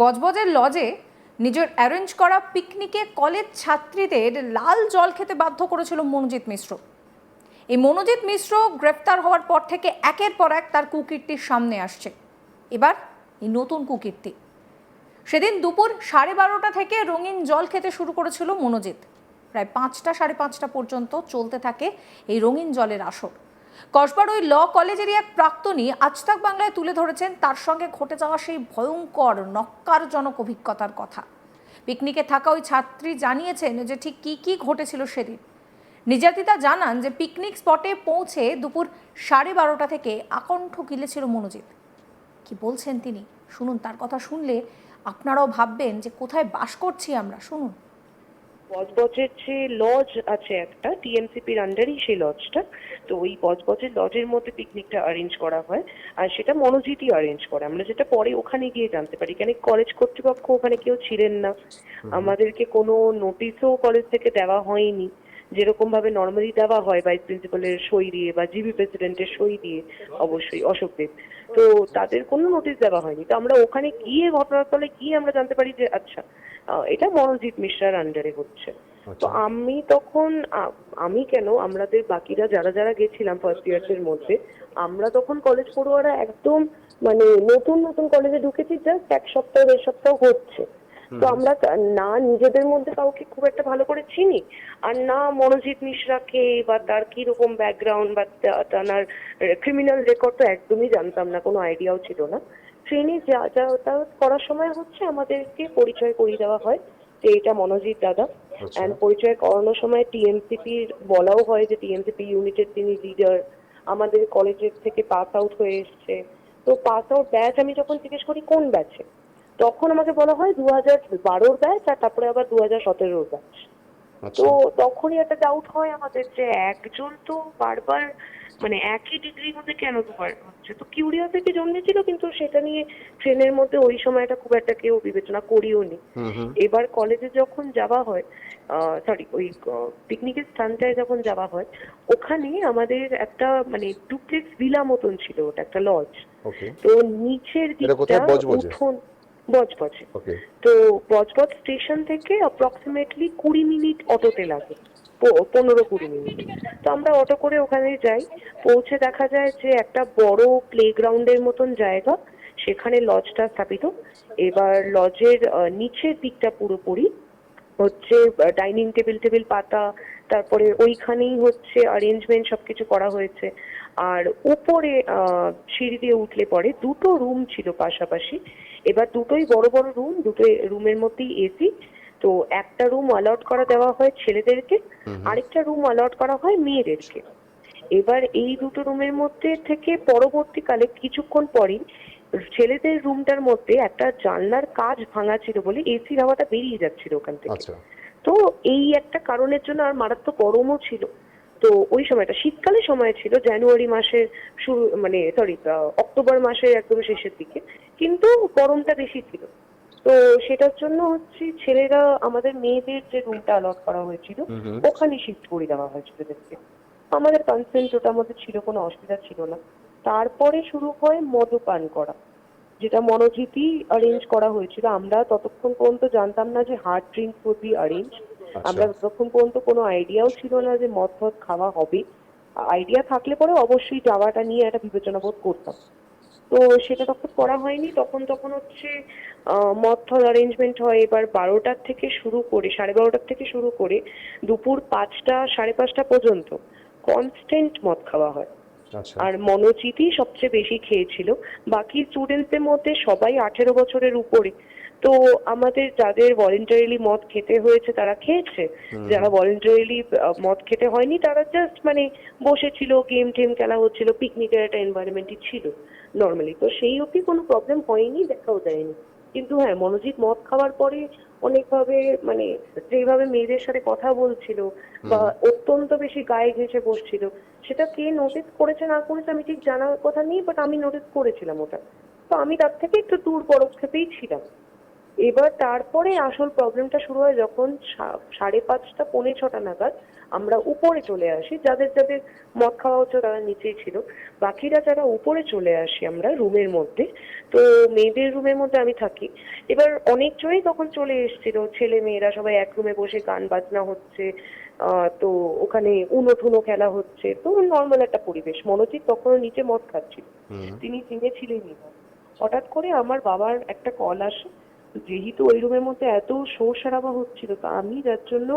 বজবজের লজে নিজের অ্যারেঞ্জ করা পিকনিকে কলেজ ছাত্রীদের লাল জল খেতে বাধ্য করেছিল মনোজিৎ মিশ্র। এই মনোজিৎ মিশ্র গ্রেফতার হওয়ার পর থেকে একের পর এক তার কুকীর্তির সামনে আসছে। এবার এই নতুন কুকীর্তি। সেদিন দুপুর সাড়ে বারোটা থেকে রঙিন জল খেতে শুরু করেছিল মনোজিৎ। প্রায় পাঁচটা সাড়ে পাঁচটা পর্যন্ত চলতে থাকে এই রঙিন জলের আসর। কসবার ওই ল কলেজেরই এক প্রাক্তনী আজতাক বাংলায় তুলে ধরেছেন, তার সঙ্গে ঘটে যাওয়া সেই ভয়ঙ্কর, নক্কারজনক অভিজ্ঞতার কথা। পিকনিকে থাকা ওই ছাত্রী জানিয়েছেন যে ঠিক কী কী ঘটেছিল সেদিন। নির্যাতিতা জানান যে পিকনিক স্পটে পৌঁছে দুপুর সাড়ে বারোটা থেকে আকণ্ঠ গিলেছিল মনোজিৎ। কি বলছেন তিনি? শুনুন, তার কথা শুনলে আপনারাও ভাববেন যে কোথায় বাস করছি আমরা, শুনুন। বজবজের যে লজ আছে একটা টিএমসিপির আন্ডারই সেই লজটা তো ওই বজবজের লজের মধ্যে পিকনিকটা অ্যারেঞ্জ করা হয়। আর সেটা মনোজিতই অ্যারেঞ্জ করে। আমরা যেটা পরে ওখানে গিয়ে জানতে পারি কেন কলেজ কর্তৃপক্ষ ওখানে কেউ ছিলেন না। আমাদেরকে কোনো নোটিশও কলেজ থেকে দেওয়া হয়নি। যেরকম ভাবে নর্মালি দেওয়া হয় ভাইস প্রিন্সিপালের সই দিয়ে বা জিবি প্রেসিডেন্টের সই দিয়ে অবশ্যই। অশোকদেব তো তাদের কোনো নোটিশ দেওয়া হয়নি। তো আমরা ওখানে গিয়ে ঘটনাস্থলে গিয়ে আমরা জানতে পারি যে আচ্ছা এটা মনোজিৎ মিশ্রার আন্ডারে হচ্ছে। তো আমি তখন আমি কেন আমাদের বাকিরা যারা যারা গেছিলাম ফার্স্ট ইয়ার্স এর মধ্যে আমরা তখন কলেজ পড়ুয়ারা একদম মানে নতুন নতুন কলেজে ঢুকেছি জাস্ট এক সপ্তাহ দেড় সপ্তাহ হচ্ছে। তো আমরা না নিজেদের মধ্যে কাউকে খুব একটা ভালো করে চিনি আর না মনোজিৎ মিশ্রাকে বা তার কি রকম ব্যাকগ্রাউন্ড বা তার ক্রিমিনাল রেকর্ড তো একদমই জানতাম না কোনো আইডিয়াও ছিল না। ট্রেনে যা যাতায়াত করার সময় হচ্ছে আমাদেরকে পরিচয় করিয়ে দেওয়া হয় যে এটা মনোজিৎ দাদা। আচ্ছা। অ্যান্ড পরিচয় করানোর সময় টিএমসিপির বলাও হয় যে টিএমসিপি ইউনিটের তিনি লিডার আমাদের কলেজের থেকে পাস আউট হয়ে এসছে। তো পাস আউট ব্যাচ আমি যখন জিজ্ঞেস করি কোন ব্যাচে তখন আমাকে বলা হয় দু হাজার বারোর ব্যাচ আর তারপরে আবার দু হাজার সতেরোর ব্যাচ আচ্ছা। তো তখনই একটা ডাউট হয় আমাদের যে একজন তো বারবার মানে একই ডিগ্রির মধ্যে কেন দুবার হচ্ছে? তো কিউরিয়াসিটি জন্মেছিল কিন্তু সেটা নিয়ে ট্রেনের মধ্যে ওই সময়টা খুব একটা কেউ বিবেচনা করিও নি। এবার কলেজে যখন যাওয়া হয় সরি ওই পিকনিকের স্থানটায় যখন যাওয়া হয় ওখানে আমাদের একটা মানে ডুপ্লেক্স ভিলা মতন ছিল ওটা একটা লজ তো নিচের দিকটা উঠোন বজবজে। তো বজবজ স্টেশন থেকে অ্যাপ্রক্সিমেটলি কুড়ি মিনিট অটোতে লাগে পনেরো কুড়ি মিনিট। তো আমরা অটো করে ওখানে যাই পৌঁছে দেখা যায় যে একটা বড় প্লেগ্রাউন্ডের মতন জায়গা সেখানে লজটা স্থাপিত। এবার লজের নিচের দিকটা পুরোপুরি হচ্ছে ডাইনিং টেবিল টেবিল পাতা তারপরে ওইখানেই হচ্ছে অ্যারেঞ্জমেন্ট সবকিছু করা হয়েছে। আর উপরে আহ, সিঁড়ি দিয়ে উঠলে পরে দুটো রুম ছিল পাশাপাশি। এবার দুটোই বড় বড় রুম দুটো রুমের মধ্যেই এসি তো একটা রুম অ্যালট করা দেওয়া হয় ছেলেদেরকে আরেকটা রুম অ্যালট করা হয় মেয়েদেরকে। এবার এই দুটো রুমের মধ্যে থেকে পরবর্তীকালে কিছুক্ষণ পরেই ছেলেদের রুমটার মধ্যে একটা জানলার কাজ ভাঙা ছিল বলে এসির হাওয়াটা বেরিয়ে যাচ্ছিল ওখান থেকে। আচ্ছা। তো এই একটা কারণের জন্য আর মারাত্মক গরমও ছিল। তো ওই সময়টা শীতকালে সময় ছিল জানুয়ারি মাসের শুরু মানে সরি অক্টোবর মাসের একদম শেষের দিকে। কিন্তু গরমটা বেশি ছিল। তো সেটার জন্য হচ্ছে ছেলেরা আমাদের মেয়েদের যে রুমটা অ্যালট করা হয়েছিল ওখানে শিফট করে দেওয়া হয়েছিল ছেলেদেরকে। আমাদের কনসেন্ট ওটার মধ্যে ছিল কোনো অসুবিধা ছিল না। তারপরে শুরু হয় মদ্যপান করা যেটা মনোজিতই অ্যারেঞ্জ করা হয়েছিল। আমরা ততক্ষণ পর্যন্ত জানতাম না যে hard drink would be arrange আমরা ততক্ষণ পর্যন্ত কোনো আইডিয়াও ছিল না যে মদ ফদ খাওয়া হবে। আইডিয়া থাকলে পরে অবশ্যই যাওয়াটা নিয়ে একটা বিবেচনা বোধ করতাম। তো সেটা তখন করা হয়নি। তখন তখন হচ্ছে মদ ফদ অ্যারেঞ্জমেন্ট হয় এবার বারোটার থেকে শুরু করে সাড়ে বারোটার থেকে শুরু করে দুপুর পাঁচটা সাড়ে পাঁচটা পর্যন্ত কনস্ট্যান্ট মদ খাওয়া হয়। আচ্ছা। আর মনোজিতই সবচেয়ে বেশি খেয়েছিল। বাকি স্টুডেন্টসদের মধ্যে সবাই আঠেরো বছরের উপরে। তো আমাদের যাদের ভলেন্টারিলি মদ খেতে হয়েছে তারা খেয়েছে। যারা ভলেন্টারিলি মদ খেতে হয়নি তারা জাস্ট মানে বসেছিল গেম টেম খেলা হচ্ছিল পিকনিকের একটা এনভায়রনমেন্টই ছিল নর্মালি তো সেই অবধি কোনো প্রবলেম হয়নি দেখাও যায়নি। কিন্তু হ্যাঁ মনোজিৎ মদ খাওয়ার পরে অনেকভাবে মানে যেভাবে মেয়েদের সাথে কথা বলছিল বা অত্যন্ত বেশি গায়ে ঘেঁষে বসছিল সেটা কে নোটিস করেছে না করেছে আমি ঠিক জানার কথা নেই বাট আমি নোটিস করেছিলাম ওটা। তো আমি তার থেকে একটু দূর পরক্ষেপেই ছিলাম। এবার তারপরে আসল প্রবলেমটা শুরু হয় যখন সাড়ে পাঁচটা পৌনে ছটা নাগাদ আমরা উপরে চলে আসি। যাদের যাদের মদ খাওয়া হচ্ছে তারা নিচেই ছিল। বাকিরা যারা উপরে চলে আসি আমরা রুমের মধ্যে। তো মেয়েদের রুমের মধ্যে আমি থাকি। এবার অনেক অনেকজনই তখন চলে এসেছিল। ছেলে মেয়েরা সবাই এক রুমে বসে গান বাজনা হচ্ছে আহ, তো ওখানে উনো ঠুনো খেলা হচ্ছে। তো নর্মাল একটা পরিবেশ। মনোজিৎ তখনও নিচে মদ খাচ্ছিল। তিনি চিনে ছিলেনই না। হঠাৎ করে আমার বাবার একটা কল আসে। যেহেতু ওই রুমের মধ্যে এত শোর সারাবা হচ্ছিল তা আমি যার জন্য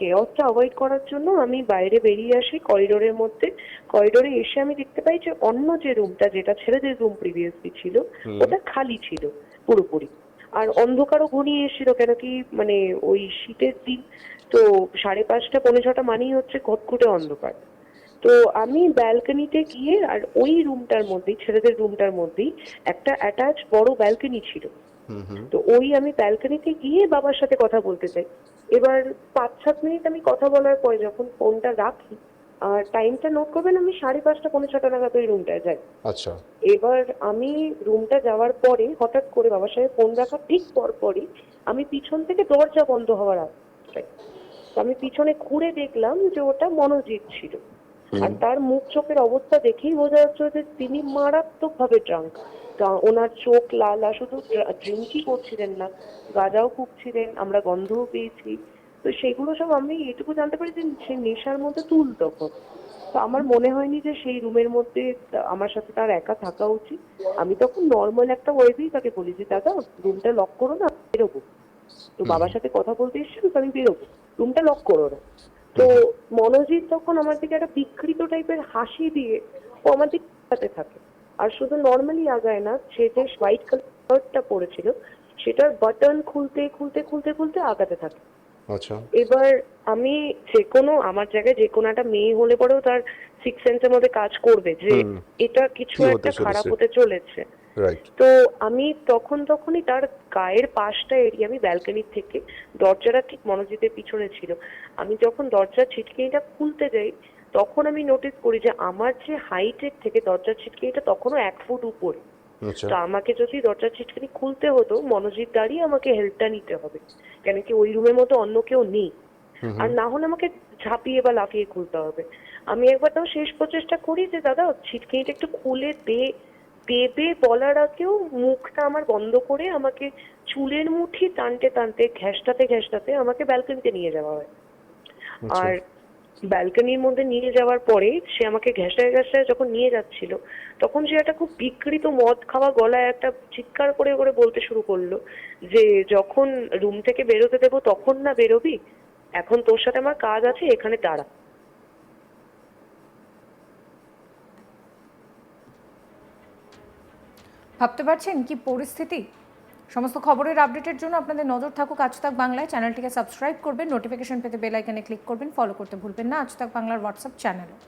কেওসটা অ্যাভয়েড করার জন্য আমি বাইরে বেরিয়ে আসি করিডোরের মধ্যে। করিডোরে এসে আমি দেখতে পাই যে অন্য যে রুমটা যেটা ছেলেদের রুম প্রিভিয়াসলি ছিল ওটা খালি ছিল পুরোপুরি। আর অন্ধকারও ঘনিয়ে এসেছিল কেন কি মানে ওই শীতের দিন তো সাড়ে পাঁচটা পৌনে ছটা মানেই হচ্ছে ঘটঘটে অন্ধকার। তো আমি ব্যালকনিতে গিয়ে আর ওই রুমটার মধ্যেই ছেলেদের রুমটার মধ্যেই একটা অ্যাটাচ বড় ব্যালকনি ছিল। তো ওই আমি ব্যালকনিতে গিয়ে বাবার সাথে কথা বলতে চাই। এবার পাঁচ সাত মিনিট আমি কথা বলার পরে যখন ফোনটা রাখি আর টাইমটা নোট করবেন আমি সাড়ে পাঁচটা পৌনে ছটা নাগাদ ওই রুমটায় যাই। আচ্ছা। এবার আমি রুমটা যাওয়ার পরে হঠাৎ করে বাবার সাথে ফোন রাখার ঠিক পর পরই আমি পিছন থেকে দরজা বন্ধ হওয়ার। তো আমি পিছনে ঘুরে দেখলাম যে ওটা মনোজিৎ ছিল। আর তার মুখ চোখের অবস্থা দেখেই বোঝা যাচ্ছে যে তিনি মারাত্মক ভাবে ড্রাঙ্ক ওনার চোখ লাল আর শুধু ড্রিঙ্কই করছিলেন না গাঁজাও ফুঁকছিলেন আমরা গন্ধও পেয়েছি। তো সেগুলো সব আমি এটুকু জানতে পারি যে সে নেশার মধ্যে তুল তখন। তো আমার মনে হয়নি যে সেই রুমের মধ্যে আমার সাথে তার একা থাকা উচিত। আমি তখন নর্মাল একটা ওয়েবেই তাকে বলি যে দাদা রুমটা লক করো না বেরোবো। তো বাবার সাথে কথা বলতে এসেছিল তো আমি বেরোবো। রুমটা লক করো না। তো মনোজিৎ তখন আমার দিকে একটা বিকৃত টাইপের হাসি দিয়ে ও আমার দিকে তাকাতে থাকে। আর শুধু নর্মালি আগায় না সে যে হোয়াইট কালার শার্টটা পরেছিল সেটার বাটন খুলতে খুলতে খুলতে খুলতে আগাতে থাকে। আচ্ছা। এবার আমি যে কোনো আমার জায়গায় যে কোনো একটা মেয়ে হলে পরেও তার সিক্স সেন্সের মধ্যে কাজ করবে যে এটা কিছু একটা খারাপ হতে চলেছে। তো আমি তখন তখনই তার গায়ের পাশটা এড়িয়ে আমি ব্যালকনির থেকে দরজাটা ঠিক মনোজিতের পিছনে ছিল। আমি যখন দরজার ছিটকিনিটা খুলতে যাই তখন আমি নোটিস করি যে আমার যে হাইটের থেকে দরজার ছিটকিনিটা তখনও এক ফুট উপরে। আচ্ছা। তো আমাকে যদি দরজার ছিটকিনি খুলতে হতো মনোজিৎ দাঁড়িয়ে আমাকে হেল্পটা নিতে হবে। কেন কি ওই রুমের মতো অন্য কেউ নেই। আর না হলে আমাকে ঝাঁপিয়ে বা লাফিয়ে খুলতে হবে। আমি একবার তাও শেষ প্রচেষ্টা করি যে দাদা ছিটকিনিটা একটু খুলে দে। দেবে বলার আগেও মুখটা আমার বন্ধ করে আমাকে চুলের মুঠি টানতে টানতে ঘ্যাসটাতে ঘ্যাসটাতে আমাকে ব্যালকনিতে নিয়ে যাওয়া হয়। আচ্ছা। আর ব্যালকনির মধ্যে নিয়ে যাওয়ার পরে সে আমাকে ঘেঁষায় ঘেঁষায় যখন নিয়ে যাচ্ছিল তখন সে একটা খুব বিকৃত মদ খাওয়া গলায় একটা চিৎকার করে করে বলতে শুরু করল যে যখন রুম থেকে বেরোতে দেবো তখন না বেরোবি? এখন তোর সাথে আমার কাজ আছে এখানে দাঁড়া। ভাবতে পারছেন কি পরিস্থিতি? সমস্ত খবরের আপডেটের জন্য আপনাদের নজর থাকুক আজ তাক বাংলায়। চ্যানেলটিকে সাবস্ক্রাইব করবেন, নোটিফিকেশন পেতে বেল আইকনে ক্লিক করবেন, ফলো করতে ভুলবেন না। আজ তাক বাংলার হোয়াটসঅ্যাপ চ্যানেলও।